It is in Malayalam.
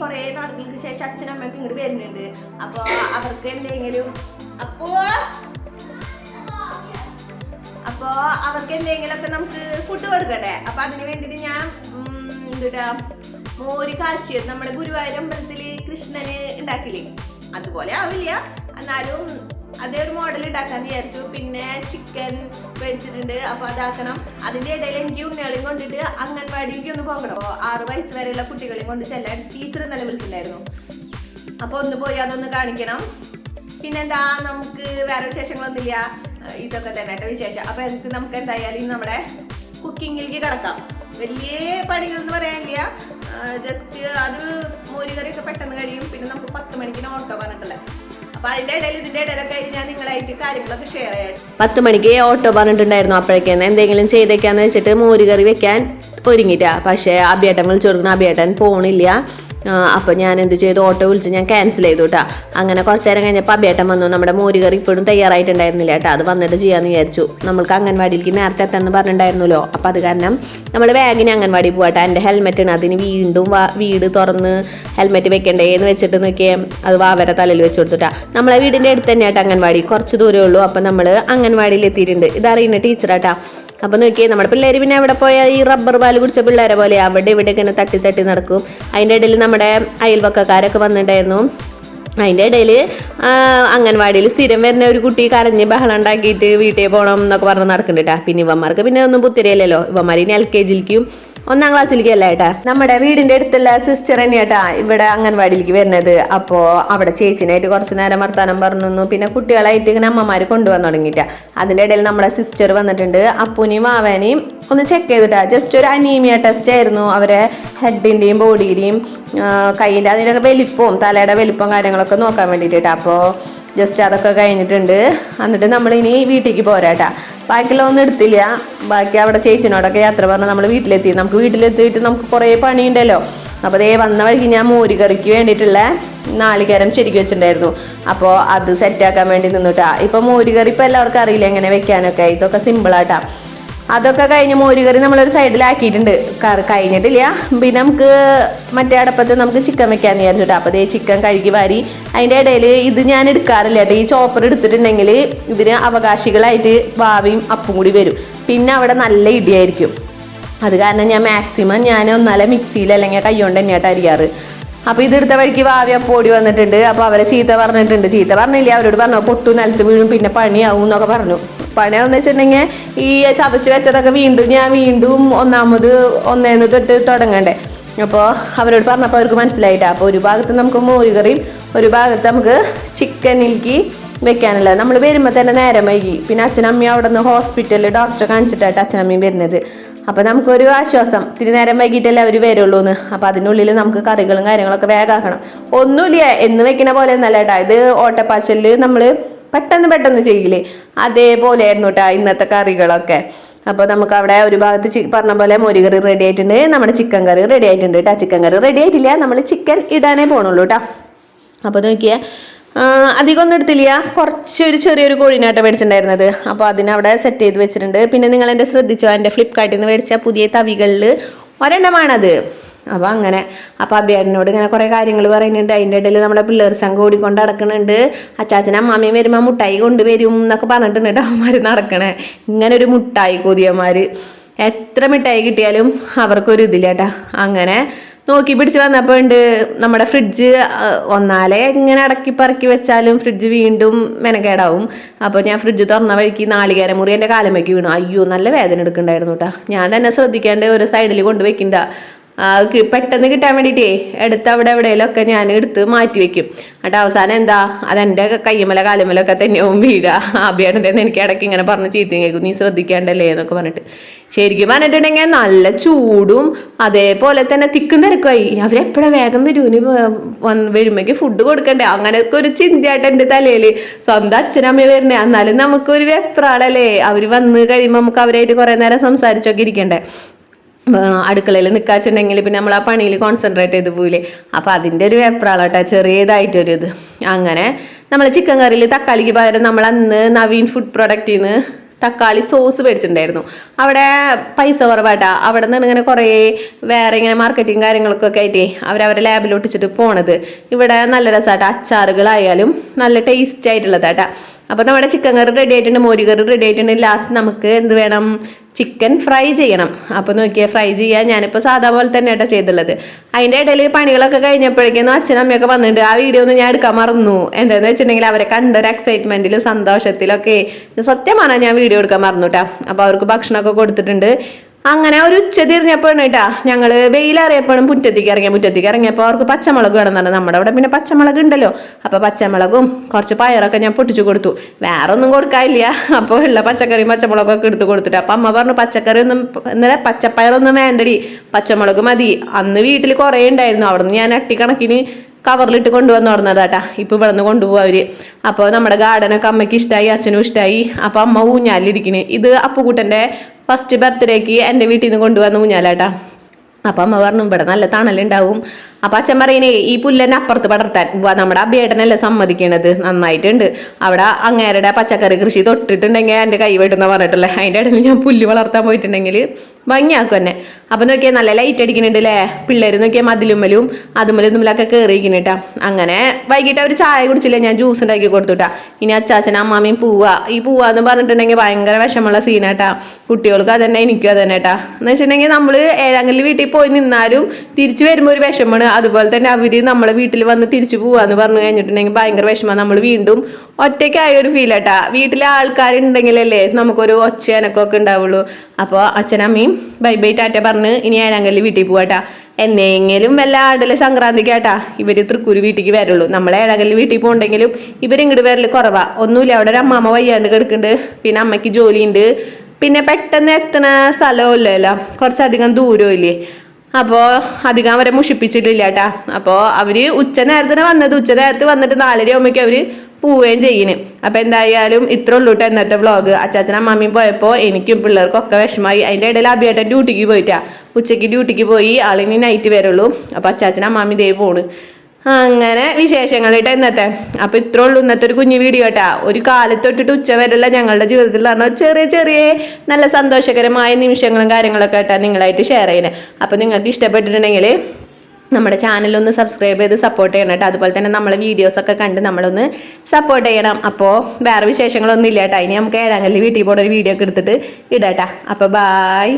കുറെ നാളുകൾക്ക് ശേഷം അച്ഛനും അമ്മയൊക്കെ ഇങ്ങോട്ട് വരുന്നുണ്ട്. അപ്പൊ അവർക്ക് എന്തെങ്കിലും അപ്പോ അപ്പോ അവർക്ക് എന്തെങ്കിലും ഒക്കെ നമുക്ക് ഫുഡ് കൊടുക്കട്ടെ അപ്പൊ അതിന് വേണ്ടിട്ട് ഞാൻ എന്താ മോര് കാച്ചിയത് നമ്മുടെ ഗുരുവായൂർ അമ്പലത്തിൽ കൃഷ്ണന് ഉണ്ടാക്കില്ലേ അതുപോലെ ആവില്ല. എന്നാലും അതേ ഒരു മോഡൽ ഉണ്ടാക്കാൻ വിചാരിച്ചു. പിന്നെ ചിക്കൻ മേടിച്ചിട്ടുണ്ട് അപ്പൊ അതാക്കണം. അതിന്റെ ഇടയിൽ എനിക്ക് ഉണ്ണികളെയും കൊണ്ടിട്ട് അംഗൻവാടിക്ക് ഒന്ന് പോകണം. അപ്പൊ ആറ് വയസ്സ് വരെയുള്ള കുട്ടികളെയും കൊണ്ട് ചെല്ലാൻ ടീച്ചർ ഇന്നലെ വിളിച്ചിട്ടുണ്ടായിരുന്നു. അപ്പൊ ഒന്ന് പോയി അതൊന്ന് കാണിക്കണം. പിന്നെന്താ നമുക്ക് വേറെ വിശേഷങ്ങളൊന്നുമില്ല. ഇതൊക്കെ തന്നെ കേട്ടോ വിശേഷം. അപ്പൊ എനിക്ക് നമുക്ക് എന്തായാലും നമ്മുടെ കുക്കിങ്ങിലേക്ക് കിടക്കാം. വലിയ പണികൾ എന്ന് പറയാനില്ല ജസ്റ്റ് അത് മോരുകറിയൊക്കെ പെട്ടെന്ന് കഴിയും. പിന്നെ നമുക്ക് പത്ത് മണിക്കിന് ഓട്ടോ പറഞ്ഞിട്ടുള്ളത് അപ്പൊ അതിന്റെ ഇടയിൽ ഇതിന്റെ ഇടയിലൊക്കെ ഞാൻ നിങ്ങളായിട്ട് കാര്യങ്ങളൊക്കെ ഷെയർ ചെയ്യാം. പത്ത് മണിക്ക് ഓട്ടോ പറഞ്ഞിട്ടുണ്ടായിരുന്നു അപ്പോഴേക്കും എന്തെങ്കിലും ചെയ്തേക്കാന്ന് വെച്ചിട്ട് മോരുകറി വെക്കാൻ ഒരുങ്ങിട്ടാ പക്ഷേ അഭിയേട്ടൻ വിളിച്ചു കൊടുക്കണം അഭിയേട്ടൻ പോണില്ല ആ, അപ്പൊ ഞാൻ എന്ത് ചെയ്തു? ഓട്ടോ വിളിച്ച് ഞാൻ ക്യാൻസൽ ചെയ്തു കേട്ടോ അങ്ങനെ കുറച്ച് നേരം കഴിഞ്ഞപ്പോൾ അബേട്ടൻ വന്നു. നമ്മുടെ മോരുകറി ഇപ്പോഴും തയ്യാറായിട്ടുണ്ടായിരുന്നില്ല കേട്ടോ അത് വന്നിട്ട് ചെയ്യാമെന്ന് വിചാരിച്ചു. നമ്മൾക്ക് അംഗൻവാടിയിലേക്ക് നേരത്തെ എത്തണമെന്ന് പറഞ്ഞിട്ടുണ്ടായിരുന്നല്ലോ. അപ്പോൾ അത് കാരണം നമ്മൾ വേഗിന് അംഗൻവാടി പോകട്ടെ എന്റെ ആണ് അതിന് വീണ്ടും വീട് തുറന്ന് ഹെൽമെറ്റ് വെക്കണ്ടേ എന്ന് വെച്ചിട്ട് നോക്കിയേ. അത് വാവര തലയിൽ വെച്ച് കൊടുത്തുട്ടാ നമ്മളെ വീടിന്റെ അടുത്ത് തന്നെയാട്ടോ അംഗൻവാടി. കുറച്ച് ദൂരമേ ഉള്ളൂ. അപ്പം നമ്മൾ അംഗൻവാടിയിൽ എത്തിയിട്ടുണ്ട്. ഇതറിയുന്ന ടീച്ചറാട്ടാ അപ്പം നോക്കിയേ നമ്മുടെ പിള്ളേർ പിന്നെ അവിടെ പോയാൽ ഈ റബ്ബർ പാൽ കുടിച്ച പിള്ളേരെ പോലെ അവിടെ ഇവിടെ ഇങ്ങനെ തട്ടി തട്ടി നടക്കും. അതിന്റെ ഇടയിൽ നമ്മുടെ അയൽവക്കക്കാരൊക്കെ വന്നിട്ടുണ്ടായിരുന്നു. അതിന്റെ ഇടയിൽ അംഗൻവാടിയിൽ സ്ഥിരം വരുന്ന ഒരു കുട്ടി കരഞ്ഞ് ബഹളം ഉണ്ടാക്കിയിട്ട് വീട്ടിൽ പോകണം എന്നൊക്കെ പറഞ്ഞ് നടക്കുന്നുണ്ട്. പിന്നെ ഇവന്മാർക്ക് പിന്നെ ഒന്നും പുത്തിരിയല്ലല്ലോ ഇവന്മാർ ഇനി എൽ കെ ജിയിലേക്കും ഒന്നാം ക്ലാസ്സിലേക്ക് അല്ല ഏട്ടാ? നമ്മുടെ വീടിന്റെ അടുത്തുള്ള സിസ്റ്റർ തന്നെയാട്ടാ ഇവിടെ അംഗൻവാടിയിലേക്ക് വരുന്നത്. അപ്പോ അവിടെ ചേച്ചിനായിട്ട് കുറച്ച് നേരം വർത്താനം പറഞ്ഞു പിന്നെ കുട്ടികളായിട്ട് ഇങ്ങനെ അമ്മമാർ കൊണ്ടുവന്ന് തുടങ്ങിയിട്ടാ. അതിന്റെ ഇടയിൽ നമ്മുടെ സിസ്റ്റർ വന്നിട്ടുണ്ട്. അപ്പൂനെയും മാവേനെയും ഒന്ന് ചെക്ക് ചെയ്തിട്ടാ. ജസ്റ്റ് ഒരു അനീമിയ ടെസ്റ്റ് ആയിരുന്നു. അവരെ ഹെഡിന്റെയും ബോഡിയുടെയും കൈയിന്റെ അതിന്റെയൊക്കെ വലിപ്പവും തലയുടെ വലിപ്പവും കാര്യങ്ങളൊക്കെ നോക്കാൻ വേണ്ടിയിട്ടാ. അപ്പോ ജസ്റ്റ് അതൊക്കെ കഴിഞ്ഞിട്ടുണ്ട്. എന്നിട്ട് നമ്മൾ ഇനി വീട്ടിലേക്ക് പോരാട്ടാ ബാക്കിയുള്ള ഒന്നും എടുത്തില്ല. ബാക്കി അവിടെ ചേച്ചിനോടൊക്കെ യാത്ര പറഞ്ഞ് നമ്മൾ വീട്ടിലെത്തി. നമുക്ക് വീട്ടിലെത്തിയിട്ട് നമുക്ക് കുറേ പണിയുണ്ടല്ലോ. അപ്പോൾ ദേ വന്ന വഴിക്ക് ഞാൻ മോരുകറിക്ക് വേണ്ടിയിട്ടുള്ള നാളികേരം ശരിക്കും വെച്ചിട്ടുണ്ടായിരുന്നു. അപ്പോൾ അത് സെറ്റാക്കാൻ വേണ്ടി നിന്നുട്ടാ ഇപ്പോൾ മോരുകറി ഇപ്പോൾ എല്ലാവർക്കും അറിയില്ല എങ്ങനെ വെക്കാനൊക്കെ? ഇതൊക്കെ സിമ്പിളാട്ടാ അതൊക്കെ കഴിഞ്ഞ് മോരുകറി നമ്മളൊരു സൈഡിലാക്കിയിട്ടുണ്ട്. കഴിഞ്ഞിട്ടില്ല. പിന്നെ നമുക്ക് മറ്റേ അടപ്പത്ത് നമുക്ക് ചിക്കൻ വെക്കാമെന്ന് വിചാരിച്ചിട്ട്. അപ്പോൾ ദേ ചിക്കൻ കഴുകി വാരി. അതിന്റെ ഇടയിൽ ഇത് ഞാൻ എടുക്കാറില്ല കേട്ടോ. ഈ ചോപ്പർ എടുത്തിട്ടുണ്ടെങ്കിൽ ഇതിന് അവകാശികളായിട്ട് ഭാവിയും അപ്പും കൂടി വരും. പിന്നെ അവിടെ നല്ല ഇടിയായിരിക്കും. അത് കാരണം ഞാൻ മാക്സിമം ഞാൻ ഒന്നാലെ മിക്സിയിൽ അല്ലെങ്കിൽ കൈകൊണ്ട് തന്നെയായിട്ട് അരിയാറ്. അപ്പോൾ ഇതെടുത്ത വഴിക്ക് ഭാവി അപ്പോൾ ഓടി വന്നിട്ടുണ്ട്. അപ്പോൾ അവരെ ചീത്ത പറഞ്ഞിട്ടുണ്ട്. ചീത്ത പറഞ്ഞില്ല? അവരോട് പറഞ്ഞു പൊട്ടു നിലത്ത് വീഴും പിന്നെ പണിയാവും എന്നൊക്കെ പറഞ്ഞു. പണിയാവെന്ന് വെച്ചിട്ടുണ്ടെങ്കിൽ ഈ ചതച്ച് വെച്ചതൊക്കെ വീണ്ടും ഞാൻ വീണ്ടും ഒന്നാമത് ഒന്നേന്ന് തൊട്ട് തുടങ്ങണ്ടേ. അപ്പോൾ അവരോട് പറഞ്ഞപ്പോൾ അവർക്ക് മനസ്സിലായിട്ട്. അപ്പോൾ ഒരു ഭാഗത്ത് നമുക്ക് മോരുകറിയും ഒരു ഭാഗത്ത് നമുക്ക് ചിക്കനിലേക്ക് വെക്കാനുള്ളത്. നമ്മൾ വരുമ്പോൾ തന്നെ നേരം വൈകി. പിന്നെ അച്ഛനമ്മയും അവിടെ നിന്ന് ഹോസ്പിറ്റലിൽ ഡോക്ടറെ കാണിച്ചിട്ടായിട്ട് അച്ഛനമ്മയും വരുന്നത്. അപ്പോൾ നമുക്കൊരു ആശ്വാസം. ഇത്തിരി നേരം വൈകിട്ടല്ലേ അവർ വരുള്ളൂ എന്ന് അപ്പോൾ അതിനുള്ളിൽ നമുക്ക് കറികളും കാര്യങ്ങളൊക്കെ വേഗമാക്കണം ഒന്നുമില്ല. എന്ന് വെക്കുന്ന പോലെ ഒന്നല്ല കേട്ടോ ഇത് ഓട്ടപ്പാച്ചലിൽ നമ്മൾ പെട്ടെന്ന് പെട്ടെന്ന് ചെയ്യില്ലേ? അതേപോലെ ആയിരുന്നു കേട്ടോ ഇന്നത്തെ കറികളൊക്കെ. അപ്പോൾ നമുക്ക് അവിടെ ഒരു ഭാഗത്ത് പറഞ്ഞ പോലെ മോരുകറി റെഡി ആയിട്ടുണ്ട്. നമ്മുടെ ചിക്കൻ കറി റെഡി ആയിട്ടുണ്ട് കേട്ടോ ചിക്കൻ കറി റെഡി ആയിട്ടില്ല. നമ്മൾ ചിക്കൻ ഇടാനേ പോണുള്ളൂ കേട്ടോ അപ്പോൾ നോക്കിയേ അധികം ഒന്നും എടുത്തില്ല. കുറച്ചൊരു ചെറിയൊരു കോഴിനാട്ടം മേടിച്ചിട്ടുണ്ടായിരുന്നത്. അപ്പോൾ അതിനവിടെ സെറ്റ് ചെയ്ത് വെച്ചിട്ടുണ്ട്. പിന്നെ നിങ്ങൾ എന്റെ ശ്രദ്ധിച്ചോ? എന്റെ ഫ്ലിപ്കാർട്ടിൽ നിന്ന് മേടിച്ച പുതിയ തവികളിൽ ഒരെണ്ണമാണത്. അപ്പോൾ അങ്ങനെ അപ്പോൾ അബിയേട്ടനോട് ഇങ്ങനെ കുറേ കാര്യങ്ങൾ പറയുന്നുണ്ട്. അതിന്റെ ഇടയിൽ നമ്മുടെ പിള്ളേർ സംഘം ഓടിക്കൊണ്ട് നടക്കുന്നുണ്ട് അച്ചാച്ചനും അമ്മയും വരുമ്പോൾ മുട്ടായി കൊണ്ടുവരും എന്നൊക്കെ പറഞ്ഞിട്ടുണ്ട് അവന്മാർ നടക്കണേ. ഇങ്ങനെ ഒരു മുട്ടായി കൊതിയന്മാർ എത്ര മിഠായി കിട്ടിയാലും അവർക്കൊരു ഇതില്ല കേട്ടാ. അങ്ങനെ നോക്കി പിടിച്ച് വന്നപ്പോൾ ഉണ്ട് നമ്മുടെ ഫ്രിഡ്ജ് ഒന്നാലേ ഇങ്ങനെ അടക്കി പറക്കി വെച്ചാലും ഫ്രിഡ്ജ് വീണ്ടും മെനക്കേടാവും. അപ്പോൾ ഞാൻ ഫ്രിഡ്ജ് തുറന്ന വഴിക്ക് നാളികേര മുറി എന്റെ കാലമേക്ക് വീണു. അയ്യോ നല്ല വേദന എടുക്കണ്ടായിരുന്നു കേട്ടോ. ഞാൻ തന്നെ ശ്രദ്ധിക്കാണ്ട് ഒരു സൈഡിൽ കൊണ്ട് വെക്കണ്ട ആ, കി- പെട്ടെന്ന് കിട്ടാൻ വേണ്ടിയിട്ടേ എടുത്ത് അവിടെ എവിടെയെങ്കിലൊക്കെ ഞാൻ എടുത്ത് മാറ്റി വെക്കും. എന്നിട്ട് അവസാനം എന്താ അതെന്റെ കയ്യമല കാലുമലൊക്കെ തന്നെയാവും വീടുക ആബിയാടന്റെ എനിക്ക് ഇടയ്ക്ക് ഇങ്ങനെ പറഞ്ഞ് ചീത്തയും കേൾക്കും. നീ ശ്രദ്ധിക്കേണ്ടല്ലേ? എന്നൊക്കെ പറഞ്ഞിട്ട്. ശരിക്കും പറഞ്ഞിട്ടുണ്ടെങ്കിൽ നല്ല ചൂടും അതേപോലെ തന്നെ തിക്കും തിരക്കുമായി. അവരെപ്പോഴും വേഗം വരൂ? ഇനി വരുമ്പോഴേക്ക് ഫുഡ് കൊടുക്കണ്ടേ? അങ്ങനെയൊക്കെ ഒരു ചിന്തയായിട്ട് എന്റെ തലയിൽ സ്വന്തം അച്ഛനമ്മ വരുന്നേ. എന്നാലും നമുക്കൊരു വെപ്രാളല്ലേ? അവർ വന്ന് കഴിയുമ്പോൾ നമുക്ക് അവരായിട്ട് കുറേ നേരം സംസാരിച്ചൊക്കെ ഇരിക്കണ്ടേ? അടുക്കളയിൽ നിൽക്കാച്ചുണ്ടെങ്കിൽ പിന്നെ നമ്മൾ ആ പണിയിൽ കോൺസെൻട്രേറ്റ് ചെയ്ത് പോയില്ലേ അപ്പോൾ അതിന്റെ ഒരു വെപ്രാളട്ടെ ചെറിയതായിട്ടൊരു ഇത് അങ്ങനെ നമ്മൾ ചിക്കൻ കറിയിൽ തക്കാളിക്ക് പകരം നമ്മൾ അന്ന് നവീൻ ഫുഡ് പ്രൊഡക്റ്റിൽ നിന്ന് തക്കാളി സോസ് മേടിച്ചിട്ടുണ്ടായിരുന്നു. അവിടെ പൈസ കുറവാട്ടാ. അവിടെ നിന്ന് ഇങ്ങനെ കുറേ വേറെ ഇങ്ങനെ മാർക്കറ്റിംഗ് കാര്യങ്ങൾക്കൊക്കെ ആയിട്ടേ അവരവരെ ലാബിൽ ഒട്ടിച്ചിട്ട് പോണത്. ഇവിടെ നല്ല രസമാട്ടാ അച്ചാറുകളായാലും നല്ല ടേസ്റ്റ് ആയിട്ടുള്ളതാട്ടാ. അപ്പോൾ നമ്മുടെ ചിക്കൻ കറി റെഡി ആയിട്ടുണ്ട് മോര് കറി റെഡി ആയിട്ടുണ്ട്. ലാസ്റ്റ് നമുക്ക് എന്ത് വേണം? ചിക്കൻ ഫ്രൈ ചെയ്യണം. അപ്പോൾ നോക്കിയാൽ ഫ്രൈ ചെയ്യാൻ ഞാനിപ്പോൾ സാധാ പോലെ തന്നെ ആട്ടോ ചെയ്തുള്ളത്. അതിന്റെ ഇടയിൽ പണികളൊക്കെ കഴിഞ്ഞപ്പോഴേക്കും അച്ഛനും അമ്മയൊക്കെ വന്നിട്ടുണ്ട്. ആ വീഡിയോ ഒന്നും ഞാൻ എടുക്കാൻ മറന്നു. എന്താണെന്ന് വെച്ചിട്ടുണ്ടെങ്കിൽ അവരെ കണ്ടൊരു എക്സൈറ്റ്മെന്റിലും സന്തോഷത്തിലൊക്കെ. സത്യമാണ് ഞാൻ വീഡിയോ എടുക്കാൻ മറന്നു കേട്ടോ അപ്പോൾ അവർക്ക് ഭക്ഷണമൊക്കെ കൊടുത്തിട്ടുണ്ട്. അങ്ങനെ ഒരു ഉച്ച തിരിഞ്ഞപ്പോഴാണ് കേട്ടാ ഞങ്ങൾ വെയിലറിയപ്പോഴും മുറ്റത്തേക്ക് ഇറങ്ങിയ മുറ്റത്തേക്ക് ഇറങ്ങിയപ്പോൾ അവർക്ക് പച്ചമുളക് വേണമെന്നാണ്. നമ്മുടെ അവിടെ പിന്നെ പച്ചമുളക് ഉണ്ടല്ലോ. അപ്പൊ പച്ചമുളകും കുറച്ച് പയറൊക്കെ ഞാൻ പൊട്ടിച്ചു കൊടുത്തു. വേറെ ഒന്നും കൊടുക്കാനില്ല. അപ്പോൾ ഉള്ള പച്ചക്കറിയും പച്ചമുളകും ഒക്കെ എടുത്ത് കൊടുത്തിട്ട് അപ്പൊ അമ്മ പറഞ്ഞു പച്ചക്കറി ഒന്നും ഇന്നലെ പച്ചപ്പയറൊന്നും വേണ്ടടി. പച്ചമുളക് മതി. അന്ന് വീട്ടിൽ കുറേ ഉണ്ടായിരുന്നു. അവിടെ നിന്ന് ഞാൻ അട്ടിക്കണക്കിന് കവറിലിട്ട് കൊണ്ടുവന്ന് നടന്നതാട്ടാ ഇപ്പൊ ഇവിടെ നിന്ന് കൊണ്ടുപോകും അവർ. അപ്പോൾ നമ്മുടെ ഗാർഡനൊക്കെ അമ്മയ്ക്ക് ഇഷ്ടമായി അച്ഛനും ഇഷ്ടമായി അപ്പൊ അമ്മ ഊഞ്ഞാലിരിക്കണ്. ഇത് അപ്പുകൂട്ടന്റെ ഫസ്റ്റ് ബർത്ത്ഡേക്ക് എന്റെ വീട്ടിൽ നിന്ന് കൊണ്ടുവന്ന ഊഞ്ഞാലാട്ടാ അപ്പം അമ്മ പറഞ്ഞു ഇവിടെ നല്ല തണലുണ്ടാവും അപ്പം അച്ഛൻ പറയുന്നേ ഈ പുല്ലെന്നെ അപ്പുറത്ത് പടർത്താൻ. നമ്മുടെ അഭിയേട്ടനല്ലേ സമ്മതിക്കണത്? നന്നായിട്ടുണ്ട്. അവിടെ അങ്ങേരുടെ പച്ചക്കറി കൃഷി തൊട്ടിട്ടുണ്ടെങ്കിൽ എന്റെ കൈ വെട്ടുന്ന പറഞ്ഞിട്ടുള്ളത് അതിന്റെ ഇടയിൽ ഞാൻ പുല്ല് വളർത്താൻ പോയിട്ടുണ്ടെങ്കിൽ ഭംഗിയാക്കും തന്നെ അപ്പൊ നോക്കിയാൽ നല്ല ലൈറ്റ് അടിക്കുന്നുണ്ട് അല്ലേ പിള്ളേർ നോക്കിയാൽ മതിലുമ്മലും അതുമ്മലും ഇതുമ്മലൊക്കെ കയറിയിരിക്കുന്നുട്ടാ അങ്ങനെ വൈകിട്ട് അവർ ചായ കുടിച്ചില്ല? ഞാൻ ജ്യൂസ് ഉണ്ടാക്കി കൊടുത്തുട്ടാ ഇനി അച്ചാച്ചനും അമ്മാമ്മയും പൂവാ. ഈ പൂവാന്ന് പറഞ്ഞിട്ടുണ്ടെങ്കിൽ ഭയങ്കര വിഷമമുള്ള സീനാട്ടാ കുട്ടികൾക്ക് അതന്നെ എനിക്കും അതന്നെ കേട്ടാ. എന്ന് വെച്ചിട്ടുണ്ടെങ്കിൽ നമ്മൾ ഏഴാങ്കലിൽ വീട്ടിൽ പോയി നിന്നാലും തിരിച്ചു വരുമ്പോൾ ഒരു വിഷമമാണ്. അതുപോലെ തന്നെ അവർ നമ്മളെ വീട്ടിൽ വന്ന് തിരിച്ചു പോവാന്ന് പറഞ്ഞു കഴിഞ്ഞിട്ടുണ്ടെങ്കിൽ ഭയങ്കര വിഷമമാണ്. നമ്മൾ വീണ്ടും ഒറ്റയ്ക്കായ ഒരു ഫീൽ ആട്ടാ വീട്ടിലെ ആൾക്കാരുണ്ടെങ്കിലല്ലേ നമുക്കൊരു ഒച്ച അനക്കമൊക്കെ ഉണ്ടാവുള്ളൂ. അപ്പോൾ അച്ഛനമ്മയും ബൈ ബൈ ടാറ്റ പറഞ്ഞ് ഇനി ഏഴാങ്കലിൽ വീട്ടിൽ പോവാട്ടാ എന്നെങ്കിലും വല്ല ആടലെ സംക്രാന്തിക്ക് ആട്ടാ. ഇവർ തൃക്കൂര് വീട്ടിലേക്ക് വരുള്ളൂ നമ്മളെ ഏഴാങ്കലിൽ വീട്ടിൽ പോകണ്ടെങ്കിലും ഇവരിങ്ങോട്ട് വരൽ കുറവാ. ഒന്നുമില്ല അവിടെ ഒരു അമ്മാമ്മ വയ്യാണ്ട് കിടക്കുന്നുണ്ട് പിന്നെ അമ്മയ്ക്ക് ജോലിയുണ്ട്. പിന്നെ പെട്ടെന്ന് എത്തണ സ്ഥലവും ഇല്ലല്ലോ കുറച്ചധികം ദൂരവും ഇല്ലേ അപ്പോൾ അധികം അവരെ മുഷിപ്പിച്ചിട്ടില്ല കേട്ടാ അപ്പോൾ അവർ ഉച്ച നേരത്തിന് വന്നത് ഉച്ച നേരത്ത് വന്നിട്ട് നാലര ആകുമ്പോഴേക്കും അവർ പോവുകയും ചെയ്യുന്നു അപ്പൊ എന്തായാലും ഇത്ര ഉള്ളൂ കേട്ടോ ഇന്നത്തെ വ്ളോഗ് അച്ചാച്ചനും അമ്മാമ്മയും പോയപ്പോൾ എനിക്കും പിള്ളേർക്കും ഒക്കെ വിഷമായി അതിന്റെ ഇടയിൽ അഭിയേട്ടൻ ഡ്യൂട്ടിക്ക് പോയിട്ടാ. ഉച്ചയ്ക്ക് ഡ്യൂട്ടിക്ക് പോയി. ആളിനി നൈറ്റ് വരുള്ളൂ. അപ്പൊ അച്ചാച്ചനും അമ്മാമി ദേ പോണ്. അങ്ങനെ വിശേഷങ്ങളിട്ട് ഇന്നത്തെ. അപ്പൊ ഇത്രേ ഉള്ളൂ ഇന്നത്തെ ഒരു കുഞ്ഞു വീഡിയോ കേട്ടാ ഒരു കാലത്ത് തൊട്ടിട്ട് ഉച്ച വരെയുള്ള ഞങ്ങളുടെ ജീവിതത്തിൽ പറഞ്ഞാൽ ചെറിയ ചെറിയ നല്ല സന്തോഷകരമായ നിമിഷങ്ങളും കാര്യങ്ങളൊക്കെ കേട്ടാ നിങ്ങളായിട്ട് ഷെയർ ചെയ്യുന്നത് അപ്പൊ നിങ്ങൾക്ക് ഇഷ്ടപ്പെട്ടിട്ടുണ്ടെങ്കിൽ നമ്മുടെ ചാനലൊന്ന് സബ്സ്ക്രൈബ് ചെയ്ത് സപ്പോർട്ട് ചെയ്യണം കേട്ടോ. അതുപോലെ തന്നെ നമ്മളെ വീഡിയോസ് ഒക്കെ കണ്ട് നമ്മളൊന്ന് സപ്പോർട്ട് ചെയ്യണം. അപ്പോൾ വേറെ വിശേഷങ്ങളൊന്നും ഇല്ല കേട്ടോ. ഇനി നമുക്ക് ഏഴാങ്കല്ലി വീട്ടിൽ പോകുന്ന ഒരു വീഡിയോ ഒക്കെ എടുത്തിട്ട് ഇടാട്ടാ അപ്പോൾ ബായ്